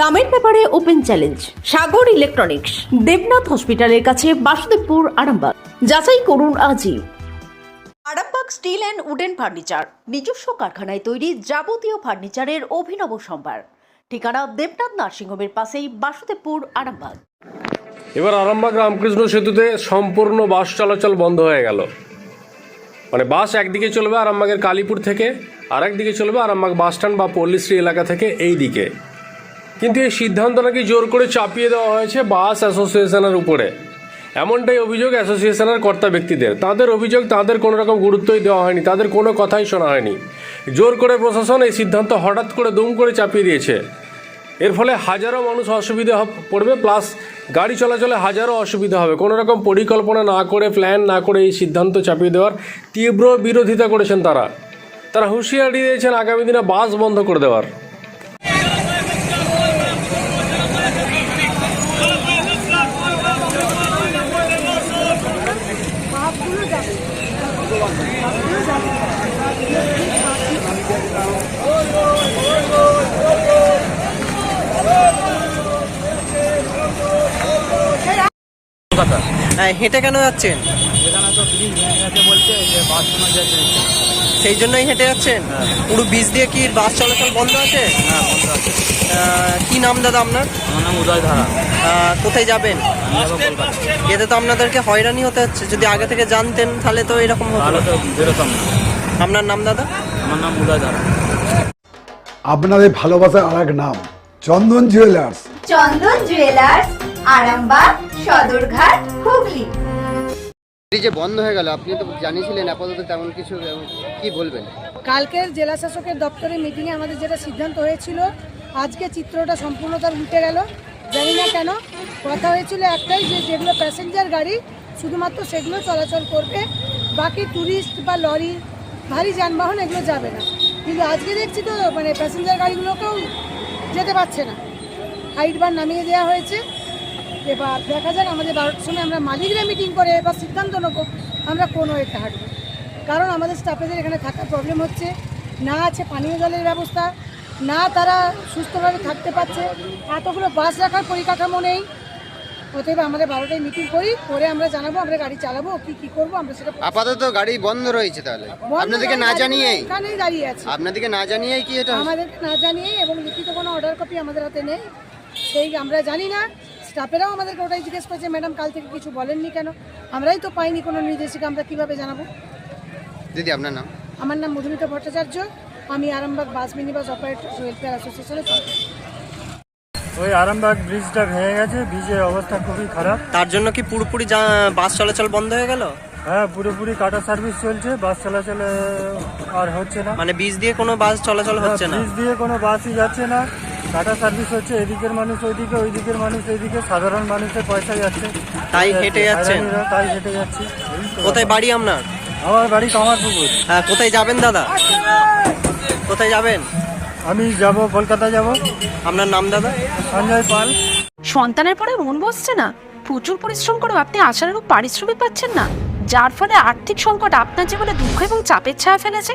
দামের ব্যাপারে open challenge, Sagar electronics, Debnath হসপিটালের কাছে বাসুদেবপুর, আরামবাগ। যাচাই করুন আজই। Arambagh steel and wooden furniture, নিজস্ব কারখানায় তৈরি যাবতীয় ফার্নিচারের অভিনব সম্ভার। ঠিকানা দেবনাথ নার্সিংহোমের পাশেই বাসুদেবপুর, আরামবাগ। এবার আরামবাগ রামকৃষ্ণ সেতুতে সম্পূর্ণ বাস চলাচল বন্ধ হয়ে গেল। মানে বাস একদিকে চলবে আরামবাগের কালীপুর থেকে আর একদিকে চলবে আরামবাগ বাস স্ট্যান্ড বা পল্লীশ্রী এলাকা থেকে এই দিকে কিন্তু এই সিদ্ধান্ত নাকি জোর করে চাপিয়ে দেওয়া হয়েছে বাস অ্যাসোসিয়েশনের উপরে। এমনটাই অভিযোগ অ্যাসোসিয়েশনের কর্তা ব্যক্তিদের। তাদের অভিযোগ তাদের কোনো রকম গুরুত্বই দেওয়া হয়নি, তাদের কোনো কথাই শোনা হয়নি। জোর করে প্রশাসন এই সিদ্ধান্ত হঠাৎ করে দুম করে চাপিয়ে দিয়েছে। এর ফলে হাজারো মানুষ অসুবিধা পড়বে, প্লাস গাড়ি চলাচলে হাজারো অসুবিধা হবে। কোনো রকম পরিকল্পনা না করে, প্ল্যান না করে এই সিদ্ধান্ত চাপিয়ে দেওয়ার তীব্র বিরোধিতা করেছেন তারা। তারা হুঁশিয়ারি দিয়েছেন আগামী দিনে বাস বন্ধ করে দেওয়ার। হেঁটে কেন যাচ্ছেন? এখানে তো ব্রিজ ভেঙে গেছে বলছে যে বাস শোনা যাচ্ছে সেই জন্যই হেঁটে যাচ্ছেন? পুরো বীজ দিয়ে কি বাস চলাচল বন্ধ আছে? হ্যাঁ বন্ধ আছে। কি নাম দাদা আপনার? আমার নাম উদয় ধারা। কোথায় যাবেন? এতে তো আপনাদেরকে হয়রানি হতে হচ্ছে। যদি আগে থেকে জানতেন তাহলে তো এরকম হতো। বেরোতাম না আপনার নাম দাদা? আমার নাম উদয় ধারা। আপনাদের ভালোবাসার আর এক নাম চন্দন জুয়েলার্স। চন্দন জুয়েলার্স আরামবাগ সদরঘাট হুগলি। এই যে বন্ধ হয়ে গেল আপনি তো জানিয়েছিলেন আপাতত তেমন কিছু কি বলবেন? কালকের জেলা শাসকের দপ্তরে মিটিংয়ে আমাদের যেটা সিদ্ধান্ত হয়েছিল আজকে চিত্রটা সম্পূর্ণ তার উল্টে গেল। জানি না কেন কথা হয়েছিল একটাই যে যেগুলো প্যাসেঞ্জার গাড়ি শুধুমাত্র সেগুলো চলাচল করবে বাকি ট্যুরিস্ট বা লরি ভারী যানবাহন এগুলো যাবে না। কিন্তু আজকে দেখছি তো মানে প্যাসেঞ্জার গাড়িগুলোকেও যেতে পারছে না। হাইট বার নামিয়ে দেওয়া হয়েছে। এবার দেখা যাক আমাদের বারোটার সময় আমরা মালিকরা মিটিং করে এবার সিদ্ধান্ত নেব আমরা কোন ওয়েতে হাঁটবো কারণ আমাদের স্টাফেদের এখানে থাকার প্রবলেম হচ্ছে না আছে পানীয় জলের ব্যবস্থা না তারা সুস্থভাবে থাকতে পারছে এতগুলো বাস রাখার পরিকাঠামো নেই। অতএব আমাদের বারোটায় মিটিং করি করে আমরা জানাব আমরা গাড়ি চালাবো কি কি করব আমরা সেটা আপাতত গাড়ি বন্ধ রয়েছে তাহলে। আপনাদেরকে না গাড়ি জানিয়েই এখানেই দাঁড়িয়ে আছে। আপনাদেরকে না জানিয়েই কি এটা আমাদেরকে না জানিয়ে এবং লিখিত কোনো অর্ডার কপি আমাদের হাতে নেই সেই আমরা জানি না। স্টাফেরাও আমাদেরকে ওটাই জিজ্ঞেস করছে ম্যাডাম কাল থেকে কিছু বলেননি কেন? আমরাই তো পাইনি কোনো নির্দেশিকা আমরা কীভাবে জানাব? দিদি আপনার নাম? আমার নাম মধুমিতা ভট্টাচার্য আমি Arambagh bus mini bus operator welfare অ্যাসোসিয়েশনের ওই আরামবাগ ব্রিজটা ভেঙে গেছে ব্রিজের অবস্থা খুবই খারাপ। তার জন্য কি পুরোপুরি যা- বাস চলাচল বন্ধ হয়ে গেল? হ্যাঁ পুরোপুরি কাটা সার্ভিস চলছে বাস চলাচল আর হচ্ছে না। মানে বীজ দিয়ে কোনো বাস চলাচল হচ্ছে না? ব্রিজ দিয়ে কোনো বাসই যাচ্ছে না। কাটা সার্ভিস হচ্ছে এদিকের মানুষ ওইদিকে ওইদিকের মানুষ এইদিকে সাধারণ মানুষের পয়সা যাচ্ছে তাই হেঁটে যাচ্ছেন? তাই হেঁটে যাচ্ছে। কোথায় বাড়ি আপনার? আমার বাড়ি কামারপুকুর। হ্যাঁ কোথায় যাবেন দাদা? কোথায় যাবেন? আমি যাব কলকাতা যাব। আপনার নাম দাদা? সঞ্জয় পাল। সন্তানের পরে মন বসছে না। প্রচুর পরিশ্রম করেও আপনি আশানুরূপ পারিশ্রমিক পাচ্ছেন না। যার ফলে আর্থিক সংকট আপনার জীবনে দুঃখ এবং চাপের ছায়া ফেলেছে।